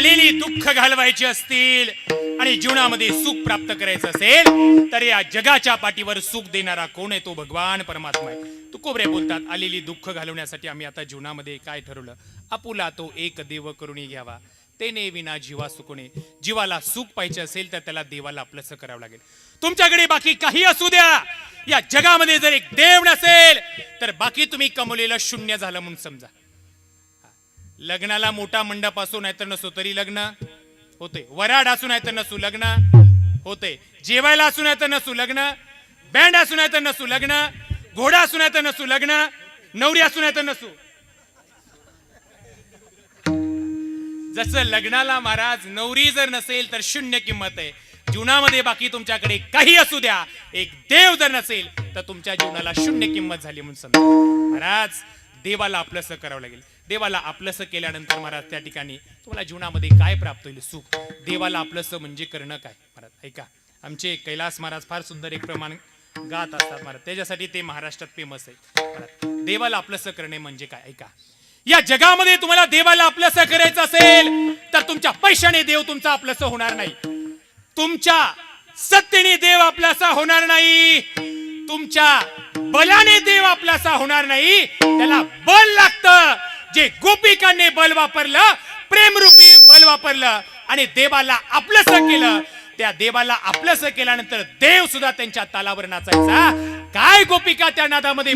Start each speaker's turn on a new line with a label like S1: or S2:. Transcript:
S1: आलेली दुःख घालवायची असतील आणि जीवनामध्ये सुख प्राप्त करायचं असेल तर या जगाच्या पाठीवर सुख देणारा कोण आहे तो भगवान परमात्मा आहे. तुकोबरे बोलतात आलेली दुःख घालवण्यासाठी आम्ही आता जीवनामध्ये काय ठरवलं? आपुला तो एक देव करून घ्यावा. तेने विना जीवा सुकणे. जीवाला सुख पाहिजे असेल तर त्याला देवाला आपलंसं करावं लागेल. तुमच्याकडे बाकी काही असू द्या. या जगामध्ये जर एक देव नसेल तर बाकी तुम्ही कमवलेलं शून्य झालं म्हणून समजा. लग्नाला मोठा मंडप असू नाही तर नसो तरी लग्न होते. वराड असू नाही तर नसू लग्न होते. जेवायला असू नाही तर नसू लग्न. बँड असू नाही तर नसू लग्न. घोडा असू नाही तर नसू लग्न. नवरी असू नाही तर नसू. जसं लग्नाला महाराज नवरी जर नसेल तर शून्य किंमत आहे. जीवनामध्ये बाकी तुमच्याकडे काही असू द्या. एक देव जर नसेल तर तुमच्या जीवनाला शून्य किंमत झाली म्हणून समजा. महाराज देवाला आपलंसं करावं लागेल. देवाला आपलंसं केल्यानंतर महाराज त्या ठिकाणी तुम्हाला जीवनामध्ये काय प्राप्त होईल? सुख. देवाला आपलंसं म्हणजे करणं काय? महाराज ऐका. आमचे कैलास महाराज फार सुंदर एक प्रमाण गात असतात महाराज. त्याच्यासाठी ते महाराष्ट्रात फेमस आहे देवाला आपलंसं करणे म्हणजे काय? ऐका. या जगामध्ये तुम्हाला देवाला आपलंसं करायचं असेल तर तुमच्या पैशाने देव तुमचा आपलंसं होणार नाही. तुमच्या सत्तेने देव आपलासा होणार नाही. तुमच्या बलाने देव आपलासा होणार नाही. त्याला बल लागतं. जे गोपिकांनी बल वापरलं प्रेमरूपी बल वापरलं आणि देवाला आपलंस केलं त्या देवाला आपलंस केल्यानंतर देव सुद्धा त्यांच्या तालावर नाचायचा. काय गोपिका त्या नादामध्ये